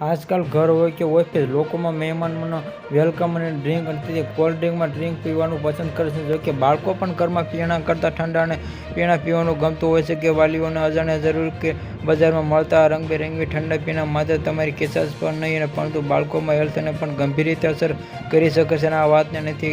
આજકાલ ઘર હોય કે ઓફિસ, લોકોમાં મહેમાનોનો વેલકમ અને ડ્રિંક અને તેથી કોલ્ડ ડ્રિંકમાં ડ્રિંક પીવાનું પસંદ કરે છે. જો કે બાળકો પણ ઘરમાં પીણા કરતાં ઠંડા અને પીણા પીવાનું ગમતું હોય છે કે વાલીઓને અજાણ્યા જરૂર કે બજારમાં મળતા રંગબેરંગી ઠંડા પીણા માત્ર તમારી કેસાસ પર નહીં અને પરંતુ બાળકોમાં હેલ્થને પણ ગંભીર રીતે અસર કરી શકે છે અને આ વાતને નથી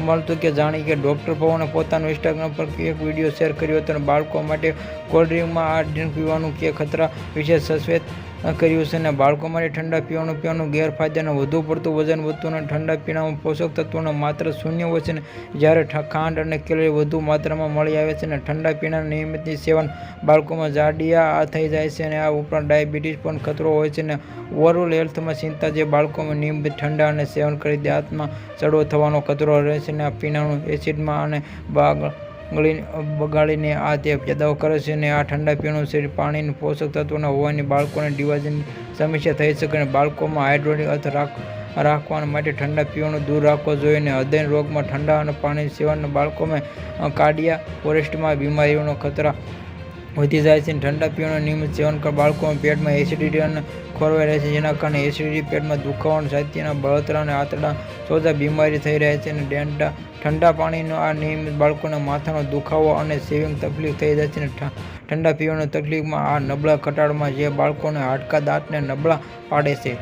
મળતું કે જાણી કે ડૉક્ટર પવને પોતાનો ઇન્સ્ટાગ્રામ પર એક વીડિયો શેર કર્યો હતો અને બાળકો માટે કોલ્ડ ડ્રિંકમાં આ ડ્રિંક પીવાનું કે ખતરા વિશે સચેત કર્યું છે અને બાળકો માટે ઠંડા પીવાનું પીવાનું ગેરફાયદા અને વધુ પડતું વજન વધતું અને ઠંડા પીણામાં પોષક તત્વોનો માત્ર શૂન્ય હોય છે જ્યારે ખાંડ અને કેલરી વધુ માત્રામાં મળી આવે છે અને ઠંડા પીણાના નિયમિત સેવન બાળકોમાં જાડિયા થઈ જાય છે અને આ ઉપરાંત ડાયાબિટીસ પણ ખતરો હોય છે અને ઓવરઓલ હેલ્થમાં ચિંતા જે બાળકોમાં નિયમિત ઠંડા અને સેવન કરી દાંતમાં ચડવો થવાનો ખતરો રહે છે અને આ પીણાનું એસિડમાં અને બાગ ગળી બગાડીને આ તે પેદાઓ કરે છે અને આ ઠંડા પીણું શરીર પાણીનું પોષક તત્વોના હોવાની બાળકોને ડિવાઇઝની સમસ્યા થઈ શકે અને બાળકોમાં હાઇડ્રોટિક અર્થ રાખ, રાખવા માટે ઠંડા પીવાનું દૂર રાખવો જોઈએ અને હૃદય રોગમાં ઠંડા અને પાણી સેવન બાળકોમાં કાર્ડિયા, ફોરેસ્ટમાં બીમારીઓનો ખતરા વધી જાય છે ઠંડા પીવાનું નિયમિત સેવન બાળકોમાં પેટમાં એસિડિટી અને ખોરવાઈ રહે છે, જેના કારણે એસિડિટી પેટમાં દુખાવાનું સાહિત્યના બળતરા અને આંતરડા સોજા બીમારી થઈ રહે છે અને ડેન્ટા, ઠંડા પાણીનો આ નિયમિત બાળકોના માથાનો દુખાવો અને સેવિંગ તકલીફ થઈ જાય છે અને ઠંડા પીવાની તકલીફમાં આ નબળા ઘટાડમાં જે બાળકોને હાડકા, દાંતને નબળા પાડે છે.